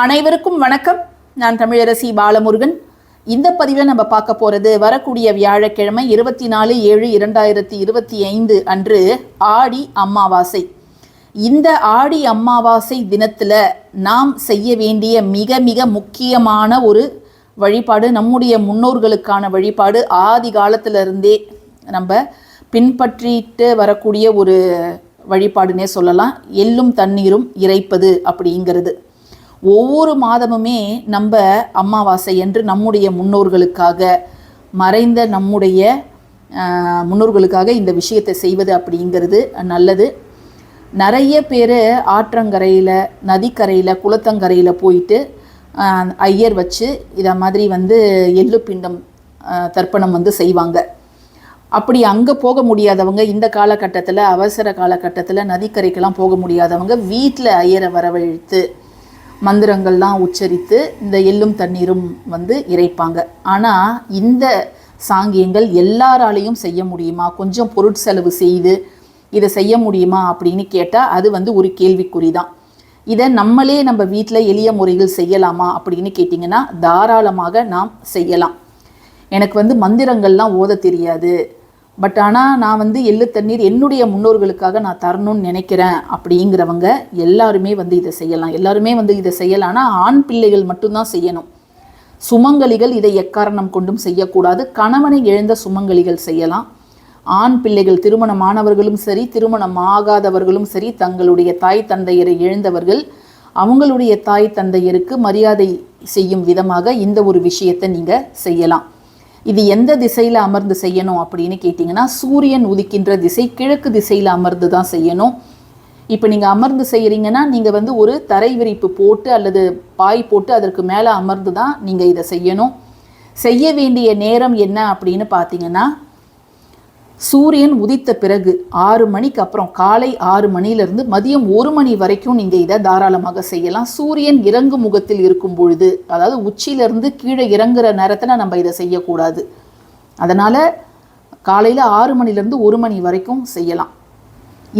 அனைவருக்கும் வணக்கம். நான் தமிழரசி பாலமுருகன். இந்த பதிவில் நம்ம பார்க்க போகிறது வரக்கூடிய வியாழக்கிழமை இருபத்தி நாலு ஏழு இரண்டாயிரத்தி இருபத்தி ஐந்து அன்று ஆடி அமாவாசை. இந்த ஆடி அமாவாசை தினத்தில் நாம் செய்ய வேண்டிய மிக மிக முக்கியமான ஒரு வழிபாடு நம்முடைய முன்னோர்களுக்கான வழிபாடு ஆதி காலத்திலிருந்தே நம்ம பின்பற்றிட்டு வரக்கூடிய ஒரு வழிபாடுனே சொல்லலாம். எள்ளும் தண்ணீரும் இறைப்பது அப்படிங்கிறது. ஒவ்வொரு மாதமுமே நம்ம அமாவாசை என்று நம்முடைய முன்னோர்களுக்காக மறைந்த நம்முடைய முன்னோர்களுக்காக இந்த விஷயத்தை செய்வது அப்படிங்கிறது நல்லது. நிறைய பேர் ஆற்றங்கரையில் நதிக்கரையில் குளத்தங்கரையில் போயிட்டு ஐயர் வச்சு இதை மாதிரி வந்து எள்ளு பிண்டம் தர்ப்பணம் வந்து செய்வாங்க. அப்படி அங்கே போக முடியாதவங்க இந்த காலகட்டத்தில் அவசர காலகட்டத்தில் நதிக்கரைக்கெல்லாம் போக முடியாதவங்க வீட்டில் ஐயரை வரவழைத்து மந்திரங்கள்லாம் உச்சரித்து இந்த எள்ளும் தண்ணீரும் வந்து இறைப்பாங்க. ஆனால் இந்த சாங்கியங்கள் எல்லாராலையும் செய்ய முடியுமா? கொஞ்சம் பொருட்செலவு செய்து இதை செய்ய முடியுமா அப்படின்னு கேட்டால் அது வந்து ஒரு கேள்விக்குறி தான் இதை நம்மளே நம்ம வீட்டில் எளிய முறையில் செய்யலாமா அப்படின்னு கேட்டிங்கன்னா தாராளமாக நாம் செய்யலாம். எனக்கு வந்து மந்திரங்கள்லாம் ஓத தெரியாது. பட் ஆனால் நான் வந்து எள்ளு தண்ணீர் என்னுடைய முன்னோர்களுக்காக நான் தரணும்னு நினைக்கிறேன் அப்படிங்கிறவங்க எல்லாருமே வந்து இதை செய்யலாம். எல்லாருமே வந்து இதை செய்யலாம். ஆனால் ஆண் பிள்ளைகள் மட்டும்தான் செய்யணும். சுமங்கலிகள் இதை எக்காரணம் கொண்டும் செய்யக்கூடாது. கணவனை இழந்த சுமங்கலிகள் செய்யலாம். ஆண் பிள்ளைகள் திருமணமானவர்களும் சரி திருமணம் ஆகாதவர்களும் சரி தங்களுடைய தாய் தந்தையரை இழந்தவர்கள் அவங்களுடைய தாய் தந்தையருக்கு மரியாதை செய்யும் விதமாக இந்த ஒரு விஷயத்தை நீங்கள் செய்யலாம். இது எந்த திசையில் அமர்ந்து செய்யணும் அப்படின்னு கேட்டிங்கன்னா சூரியன் உதிக்கின்ற திசை கிழக்கு திசையில் அமர்ந்து தான் செய்யணும். இப்போ நீங்கள் அமர்ந்து செய்கிறீங்கன்னா நீங்கள் வந்து ஒரு தரை விரிப்பு போட்டு அல்லது பாய் போட்டு அதற்கு மேலே அமர்ந்து தான் நீங்கள் இதை செய்யணும். செய்ய வேண்டிய நேரம் என்ன அப்படின்னு பார்த்தீங்கன்னா சூரியன் உதித்த பிறகு ஆறு மணிக்கு அப்புறம் காலை ஆறு மணியிலிருந்து மதியம் ஒரு மணி வரைக்கும் நீங்கள் இதை தாராளமாக செய்யலாம். சூரியன் இறங்கு முகத்தில் இருக்கும் பொழுது அதாவது உச்சியிலிருந்து கீழே இறங்குற நேரத்தில் நம்ம இதை செய்யக்கூடாது. அதனால் காலையில் ஆறு மணிலேருந்து ஒரு மணி வரைக்கும் செய்யலாம்.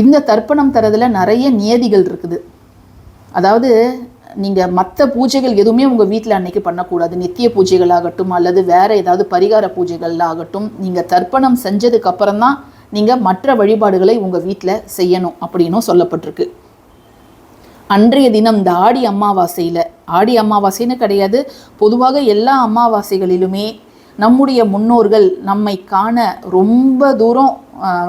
இந்த தர்ப்பணம் தரதில் நிறைய நியதிகள் இருக்குது. அதாவது நீங்கள் மற்ற பூஜைகள் எதுவுமே உங்கள் வீட்டில் அன்னைக்கு பண்ணக்கூடாது. நித்திய பூஜைகள் ஆகட்டும் அல்லது வேறு ஏதாவது பரிகார பூஜைகள் ஆகட்டும் நீங்கள் தர்ப்பணம் செஞ்சதுக்கு அப்புறம் தான் நீங்கள் மற்ற வழிபாடுகளை உங்கள் வீட்டில் செய்யணும் அப்படின்னும் சொல்லப்பட்டிருக்கு. அன்றைய தினம் இந்த ஆடி அமாவாசையில் ஆடி அமாவாசைன்னு கிடையாது பொதுவாக எல்லா அமாவாசைகளிலுமே நம்முடைய முன்னோர்கள் நம்மை காண ரொம்ப தூரம்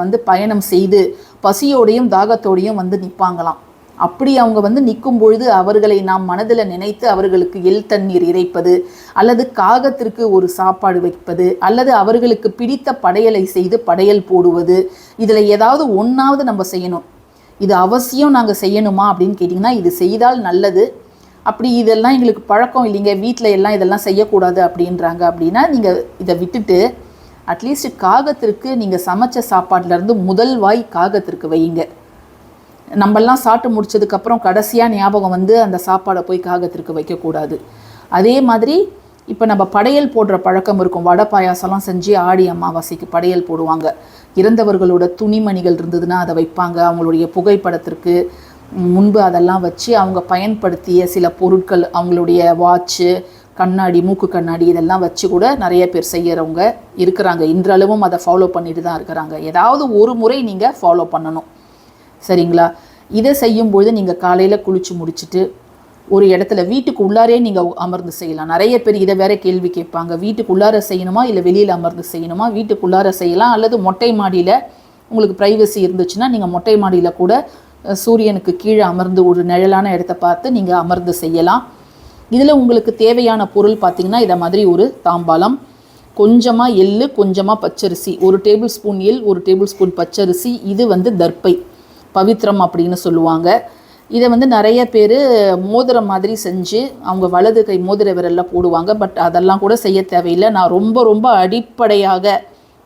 வந்து பயணம் செய்து பசியோடையும் தாகத்தோடையும் வந்து நிற்பாங்களாம் அப்படி அவங்க வந்து நிற்கும் பொழுது அவர்களை நாம் மனதில் நினைத்து அவர்களுக்கு எள் தண்ணீர் இறைப்பது அல்லது காகத்திற்கு ஒரு சாப்பாடு வைப்பது அல்லது அவர்களுக்கு பிடித்த படையலை செய்து படையல் போடுவது இதில் ஏதாவது ஒன்றாவது நம்ம செய்யணும். இது அவசியம் நாங்கள் செய்யணுமா அப்படின்னு கேட்டிங்கன்னா இது செய்தால் நல்லது. அப்படி இதெல்லாம் எங்களுக்கு பழக்கம் இல்லைங்க. வீட்டில் எல்லாம் இதெல்லாம் செய்யக்கூடாது அப்படின்றாங்க அப்படின்னா நீங்கள் இதை விட்டுட்டு அட்லீஸ்ட் காகத்திற்கு நீங்கள் சமைச்ச சாப்பாட்டிலேருந்து முதல் வாய் காகத்திற்கு வையுங்க. நம்மெல்லாம் சாப்பிட்டு முடிச்சதுக்கப்புறம் கடைசியாக ஞாபகம் வந்து அந்த சாப்பாடை போய் காகத்திற்கு வைக்கக்கூடாது. அதே மாதிரி இப்போ நம்ம படையல் போடுற பழக்கம் இருக்கும். வடை பாயாசம்லாம் செஞ்சு ஆடி அமாவாசைக்கு படையல் போடுவாங்க. இறந்தவர்களோட துணிமணிகள் இருந்ததுன்னா அதை வைப்பாங்க. அவங்களுடைய புகைப்படத்திற்கு முன்பு அதெல்லாம் வச்சு அவங்க பயன்படுத்திய சில பொருட்கள் அவங்களுடைய வாட்ச்சு கண்ணாடி மூக்கு கண்ணாடி இதெல்லாம் வச்சு கூட நிறைய பேர் செய்கிறவங்க இருக்கிறாங்க. இன்றளவும் அதை ஃபாலோ பண்ணிட்டு தான் இருக்கிறாங்க. ஏதாவது ஒரு முறை நீங்கள் ஃபாலோ பண்ணணும். சரிங்களா? இதை செய்யும்பொழுது நீங்கள் காலையில் குளிச்சு முடிச்சுட்டு ஒரு இடத்துல வீட்டுக்கு உள்ளாரே நீங்கள் அமர்ந்து செய்யலாம். நிறைய பேர் இதை வேற கேள்வி கேட்பாங்க. வீட்டுக்குள்ளார செய்யணுமா? இல்லை வெளியில் அமர்ந்து செய்யணுமா? வீட்டுக்குள்ளார செய்யலாம். அல்லது மொட்டை மாடியில் உங்களுக்கு ப்ரைவசி இருந்துச்சுன்னா நீங்கள் மொட்டை மாடியில் கூட சூரியனுக்கு கீழே அமர்ந்து ஒரு நிழலான இடத்த பார்த்து நீங்கள் அமர்ந்து செய்யலாம். இதில் உங்களுக்கு தேவையான பொருள் பார்த்தீங்கன்னா இதை மாதிரி ஒரு தாம்பாலம் கொஞ்சமாக எள்ளு கொஞ்சமாக பச்சரிசி ஒரு டேபிள் ஸ்பூன் எள் ஒரு டேபிள் ஸ்பூன் பச்சரிசி இது வந்து தர்ப்பை. பவித்ரம் அப்படின்னு சொல்லுவாங்க. இதை வந்து நிறைய பேர் மோதிரம் மாதிரி செஞ்சு அவங்க வலது கை மோதிர விரலில் போடுவாங்க. பட் அதெல்லாம் கூட செய்ய தேவையில்லை. நான் ரொம்ப ரொம்ப அடிப்படையாக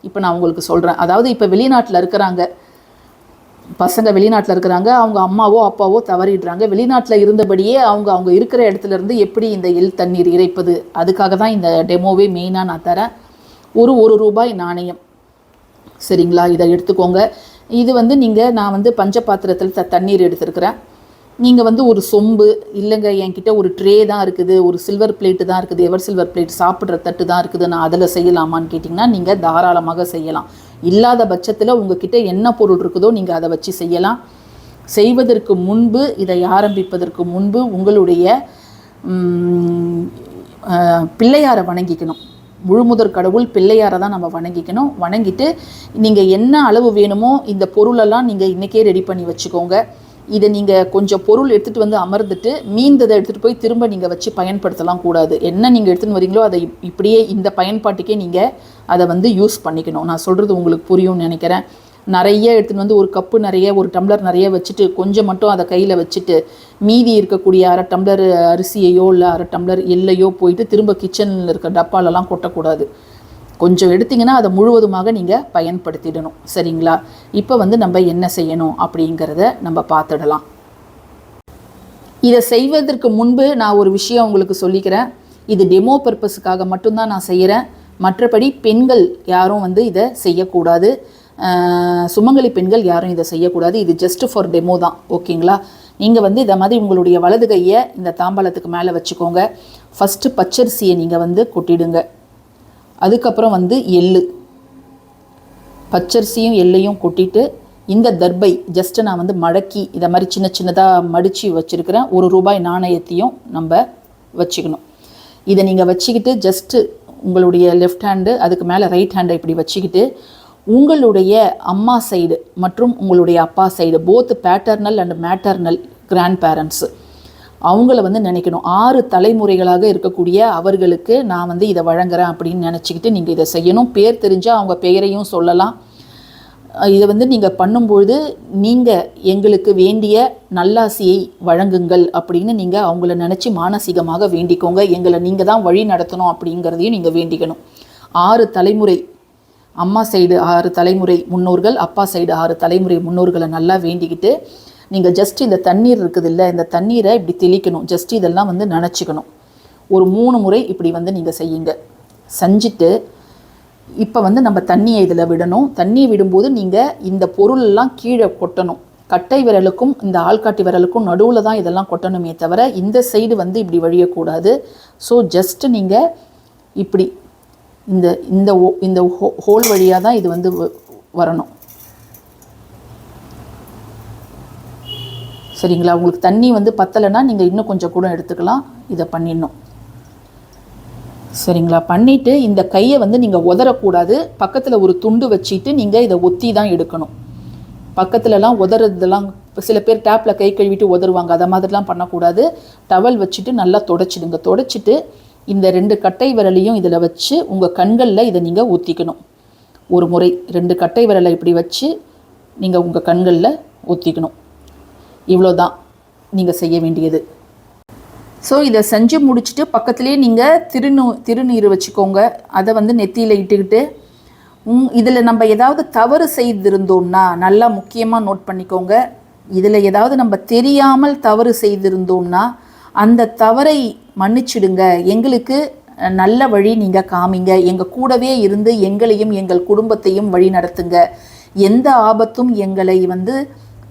இப்போ நான் உங்களுக்கு சொல்கிறேன் அதாவது இப்போ வெளிநாட்டில் இருக்கிறாங்க. பசங்க வெளிநாட்டில் இருக்கிறாங்க. அவங்க அம்மாவோ அப்பாவோ தவறிடுறாங்க. வெளிநாட்டில் இருந்தபடியே அவங்க அவங்க இருக்கிற இடத்துலேருந்து எப்படி இந்த எல் தண்ணீர் இறைப்பது? அதுக்காக தான் இந்த டெமோவே மெயினாக நான் தரேன். ஒரு ஒரு ரூபாய் நாணயம். சரிங்களா? இதை எடுத்துக்கோங்க. இது வந்து நீங்கள் நான் வந்து பஞ்ச பாத்திரத்தில் த தண்ணீர் எடுத்திருக்கிறேன். நீங்கள் வந்து ஒரு சொம்பு இல்லைங்க என்கிட்ட ஒரு ட்ரே தான் இருக்குது ஒரு சில்வர் பிளேட்டு தான் இருக்குது எவர் சில்வர் பிளேட் சாப்பிட்ற தட்டு தான் இருக்குது நான் அதில் செய்யலாமான்னு கேட்டிங்கன்னா நீங்கள் தாராளமாக செய்யலாம். இல்லாத பட்சத்தில் உங்ககிட்ட என்ன பொருள் இருக்குதோ நீங்கள் அதை வச்சு செய்யலாம். செய்வதற்கு முன்பு இதை ஆரம்பிப்பதற்கு முன்பு உங்களுடைய பிள்ளையாரை வணங்கிக்கணும். முழுமுதற் கடவுள் பிள்ளையாரை தான் நம்ம வணங்கிக்கணும். வணங்கிட்டு நீங்கள் என்ன அளவு வேணுமோ இந்த பொருளெல்லாம் நீங்கள் இன்றைக்கே ரெடி பண்ணி வச்சுக்கோங்க. இதை நீங்கள் கொஞ்சம் பொருள் எடுத்துகிட்டு வந்து அமர்ந்துட்டு மீந்ததை எடுத்துகிட்டு போய் திரும்ப நீங்கள் வச்சு பயன்படுத்தலாம் கூடாது. என்ன நீங்கள் எடுத்துன்னு வரீங்களோ அதை இப்படியே இந்த பயன்பாட்டுக்கே நீங்கள் அதை வந்து யூஸ் பண்ணிக்கணும். நான் சொல்கிறது உங்களுக்கு புரியும்னு நினைக்கிறேன். நிறைய எடுத்துன்னு வந்து ஒரு கப்பு நிறைய ஒரு டம்ளர் நிறைய வச்சுட்டு கொஞ்சம் மட்டும் அதை கையில் வச்சுட்டு மீதி இருக்கக்கூடிய அரை டம்ளர் அரிசியையோ இல்லை அரை டம்ளர் எல்லையோ போயிட்டு திரும்ப கிச்சனில் இருக்க டப்பாலெல்லாம் கொட்டக்கூடாது. கொஞ்சம் எடுத்திங்கன்னா அதை முழுவதுமாக நீங்கள் பயன்படுத்திடணும். சரிங்களா? இப்போ வந்து நம்ம என்ன செய்யணும் அப்படிங்கிறத நம்ம பார்த்துடலாம். இதை செய்வதற்கு முன்பு நான் ஒரு விஷயம் உங்களுக்கு சொல்லிக்கிறேன். இது டெமோ பர்பஸுக்காக மட்டும்தான் நான் செய்கிறேன் மற்றபடி பெண்கள் யாரும் வந்து இதை செய்யக்கூடாது. சுமங்கலி பெண்கள் யாரும் இதை செய்யக்கூடாது. இது ஜஸ்ட் ஃபார் டெமோ தான். ஓகேங்களா? நீங்கள் வந்து இதை மாதிரி உங்களுடைய வலது கையை இந்த தாம்பாளத்துக்கு மேலே வச்சுக்கோங்க. ஃபஸ்ட்டு பச்சரிசியை நீங்கள் வந்து கொட்டிடுங்க. அதுக்கப்புறம் வந்து எள்ளு. பச்சரிசியும் எள்ளையும் கொட்டிட்டு இந்த தர்பை ஜஸ்ட்டு நான் வந்து மடக்கி இதை மாதிரி சின்ன சின்னதாக மடித்து வச்சுருக்கிறேன். ஒரு ரூபாய் நாணயத்தையும் நம்ம வச்சுக்கணும். இதை நீங்கள் வச்சுக்கிட்டு ஜஸ்ட்டு உங்களுடைய லெஃப்ட் ஹேண்டு அதுக்கு மேலே ரைட் ஹேண்டை இப்படி வச்சுக்கிட்டு உங்களுடைய அம்மா சைடு மற்றும் உங்களுடைய அப்பா side both paternal and maternal grandparents அவங்கள வந்து நினைக்கணும். ஆறு தலைமுறைகளாக இருக்கக்கூடிய அவர்களுக்கு நான் வந்து இதை வழங்குறேன் அப்படின்னு நினச்சிக்கிட்டு நீங்கள் இதை செய்யணும். பேர் தெரிஞ்சால் அவங்க பெயரையும் சொல்லலாம். இதை வந்து நீங்கள் பண்ணும்பொழுது நீங்கள் எங்களுக்கு வேண்டிய நல்லாசியை வழங்குங்கள் அப்படின்னு நீங்கள் அவங்கள நினச்சி மானசீகமாக வேண்டிக்கோங்க. எங்களை நீங்கள் தான் வழி நடத்தணும் அப்படிங்கிறதையும் நீங்கள் வேண்டிக்கணும். ஆறு தலைமுறை அம்மா சைடு ஆறு தலைமுறை முன்னோர்கள் அப்பா சைடு ஆறு தலைமுறை முன்னோர்களை நல்லா வேண்டிக்கிட்டு நீங்கள் ஜஸ்ட் இந்த தண்ணீர் இருக்குது இல்லை இந்த தண்ணீரை இப்படி தெளிக்கணும். ஜஸ்ட் இதெல்லாம் வந்து நினச்சிக்கணும். ஒரு மூணு முறை இப்படி வந்து நீங்கள் செய்யுங்க. செஞ்சுட்டு இப்போ வந்து நம்ம தண்ணியை இதில் விடணும். தண்ணியை விடும்போது நீங்கள் இந்த பொருளெல்லாம் கீழே கொட்டணும். கட்டை விரலுக்கும் இந்த ஆள்காட்டி விரலுக்கும் நடுவில் தான் இதெல்லாம் கொட்டணுமே தவிர இந்த சைடு வந்து இப்படி வழியக்கூடாது. ஸோ ஜஸ்ட் நீங்கள் இப்படி இந்த இந்த ஓ- இந்த ஹோ- ஹோல் வழியாக தான் இது வந்து வ- வரணும். சரிங்களா? உங்களுக்கு தண்ணி வந்து பத்தலைன்னா நீங்கள் இன்னும் கொஞ்சம் கூட எடுத்துக்கலாம். இதை பண்ணிடணும். சரிங்களா? பண்ணிவிட்டு இந்த கையை வந்து நீங்கள் உதறக்கூடாது. பக்கத்தில் ஒரு துண்டு வச்சுட்டு நீங்கள் இதை ஒத்தி தான் எடுக்கணும். பக்கத்துலலாம் உதறதெல்லாம் சில பேர் டேப்பில் கை கழுவிட்டு உதறுவாங்க. அதை மாதிரிலாம் பண்ணக்கூடாது. டவல் வச்சுட்டு நல்லா தொடச்சிடுங்க. தொடச்சிட்டு இந்த ரெண்டு கட்டை விரலையும் இதில் வச்சு உங்கள் கண்களில் இதை நீங்கள் ஊற்றிக்கணும் ஒரு முறை ரெண்டு கட்டை விரலை இப்படி வச்சு நீங்கள் உங்கள் கண்களில் ஊற்றிக்கணும் இவ்வளோதான் நீங்கள் செய்ய வேண்டியது. ஸோ இதை செஞ்சு முடிச்சுட்டு பக்கத்துலேயே நீங்கள் திருநூ திருநீர் வச்சுக்கோங்க. அதை வந்து நெத்தியில் இட்டுக்கிட்டு உங் இதில் நம்ம ஏதாவது தவறு செய்திருந்தோம்னா நல்லா முக்கியமாக நோட் பண்ணிக்கோங்க. இதில் ஏதாவது நம்ம தெரியாமல் தவறு செய்திருந்தோம்னா அந்த தவறை மன்னிச்சிடுங்க. எங்களுக்கு நல்ல வழி நீங்கள் காமிங்க. எங்கள் கூடவே இருந்து எங்களையும் எங்கள் குடும்பத்தையும் வழி நடத்துங்க. எந்த ஆபத்தும் எங்களை வந்து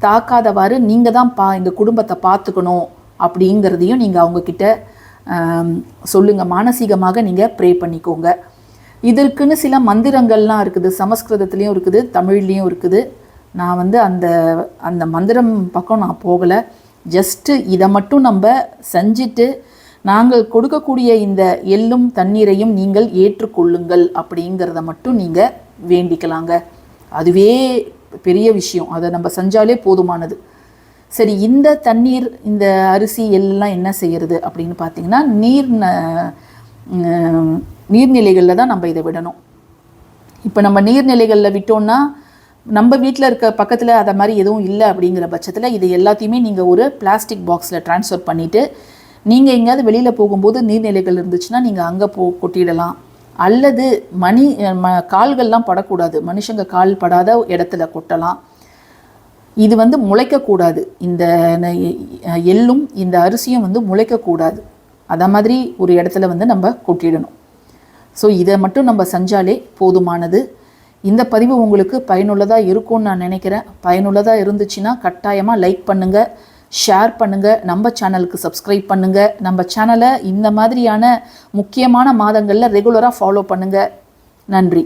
தாக்காதவாறு நீங்கள் தான் பா எங்கள் குடும்பத்தை பார்த்துக்கணும் அப்படிங்கிறதையும் நீங்கள் அவங்கக்கிட்ட சொல்லுங்கள் மானசீகமாக நீங்கள் ப்ரே பண்ணிக்கோங்க. இதற்குன்னு சில மந்திரங்கள்லாம் இருக்குது. சமஸ்கிருதத்துலேயும் இருக்குது. தமிழ்லேயும் இருக்குது. நான் வந்து அந்த அந்த மந்திரம் பக்கம் நான் போகலை. ஜஸ்ட்டு இதை மட்டும் நம்ம செஞ்சுட்டு நாங்கள் கொடுக்கக்கூடிய இந்த எள்ளும் தண்ணீரையும் நீங்கள் ஏற்றுக்கொள்ளுங்கள் அப்படிங்கிறத மட்டும் நீங்கள் வேண்டிக்கலாங்க. அதுவே பெரிய விஷயம். அதை நம்ம செஞ்சாலே போதுமானது. சரி இந்த தண்ணீர் இந்த அரிசி எல்லாம் என்ன செய்யறது அப்படின்னு பார்த்தீங்கன்னா நீர் ந- நீர்நிலைகளில் தான் நம்ம இதை விடணும். இப்போ நம்ம நீர்நிலைகளில் விட்டோம்னா நம்ம வீட்டில் இருக்க பக்கத்தில் அதை மாதிரி எதுவும் இல்லை அப்படிங்கிற பட்சத்தில் இது எல்லாத்தையுமே நீங்கள் ஒரு பிளாஸ்டிக் பாக்ஸில் ட்ரான்ஸ்ஃபர் பண்ணிவிட்டு நீங்கள் எங்கேயாவது வெளியில் போகும்போது நீர்நிலைகள் இருந்துச்சுன்னா நீங்கள் அங்கே போ கொட்டிடலாம். அல்லது மணி ம கால்கள்லாம் படக்கூடாது. மனுஷங்க கால் படாத இடத்துல கொட்டலாம். இது வந்து முளைக்கக்கூடாது. இந்த எள்ளும் இந்த அரிசியும் வந்து முளைக்கக்கூடாது. அதை மாதிரி ஒரு இடத்துல வந்து நம்ம கொட்டிடணும். ஸோ இதை மட்டும் நம்ம செஞ்சாலே போதுமானது. இந்த பதிவு உங்களுக்கு பயனுள்ளதாக இருக்கும்னு நான் நினைக்கிறேன். பயனுள்ளதாக இருந்துச்சுன்னா கட்டாயமாக லைக் பண்ணுங்கள் ஷேர் பண்ணுங்கள் நம்ம சேனலுக்கு சப்ஸ்கிரைப் பண்ணுங்கள் நம்ம சேனலை இந்த மாதிரியான முக்கியமான மாதங்களில் ரெகுலராக ஃபாலோ பண்ணுங்கள் நன்றி.